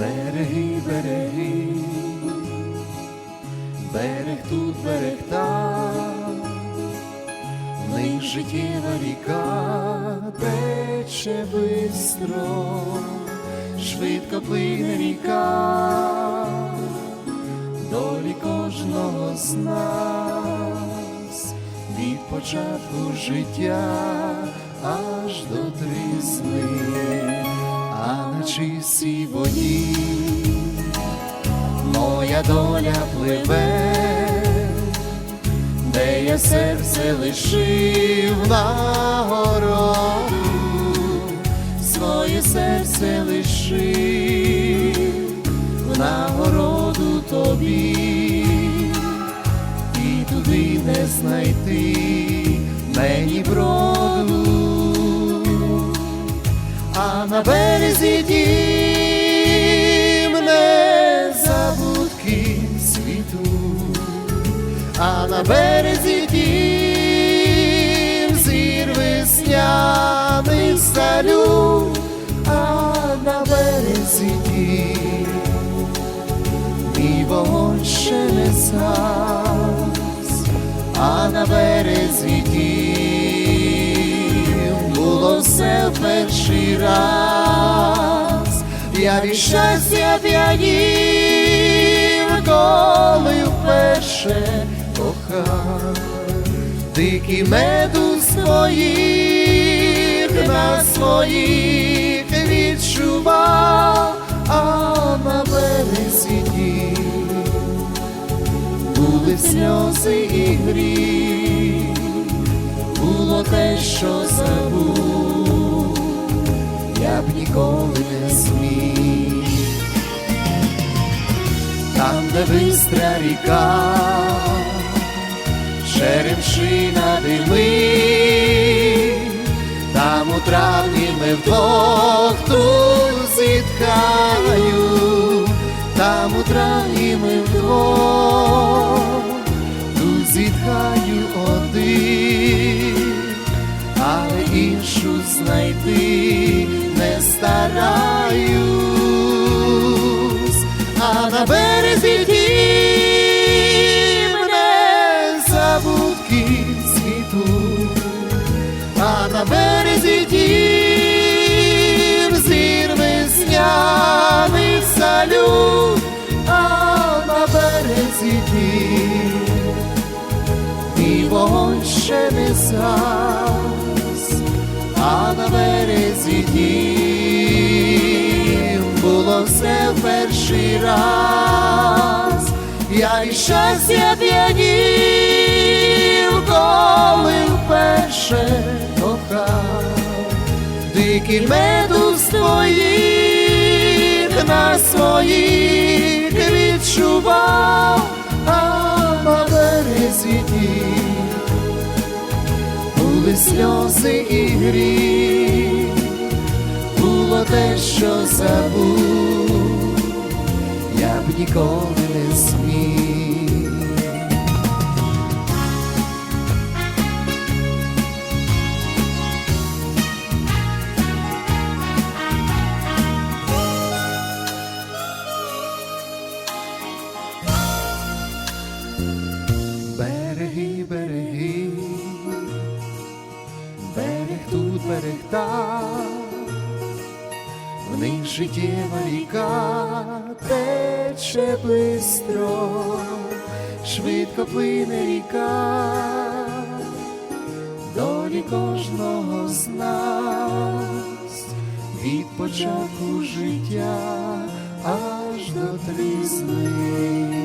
Береги, береги, берег тут, берег там, в них життєва ріка. Тече бистро, швидко плине ріка, долі кожного з нас. Від початку життя аж до трісни, а на чистій воді моя доля пливе, де я серце лишив на городу, своє серце лишив в нагороду тобі, і туди не знайти мені броду, а на березі дім незабудки світу, а на березі дім зір весняний салют, а на березі дім мій вогонь не згас, а на березі дім було все в перший раз, я від щастя п'янів, коли вперше кохав, дикі меду своїх на своїх відчував, а на березі дім були сльози і гріх, було те, що забув, я б ніколи не зміг. Там, де бистра ріка, черемшина дими, там у травні ми вдвох тут зітхаю, там у травні ми вдвох тут зітхаю один, іншу знайти стараюсь, а на березі дім незабудки світу, а на березі дім зір весняний салют, а на березі дім і вогонь ще не згас, перший раз, я і щастя п'янів, коли вперше кохав, дикий меду з на своїх відчував, а на березі були сльози і гріх, було те, що забув, ніколи не зміг. Береги, береги, берег тут, берег там, в них життєва ріка тече бистро, швидко плине ріка, долі кожного з нас від початку життя аж до трісни.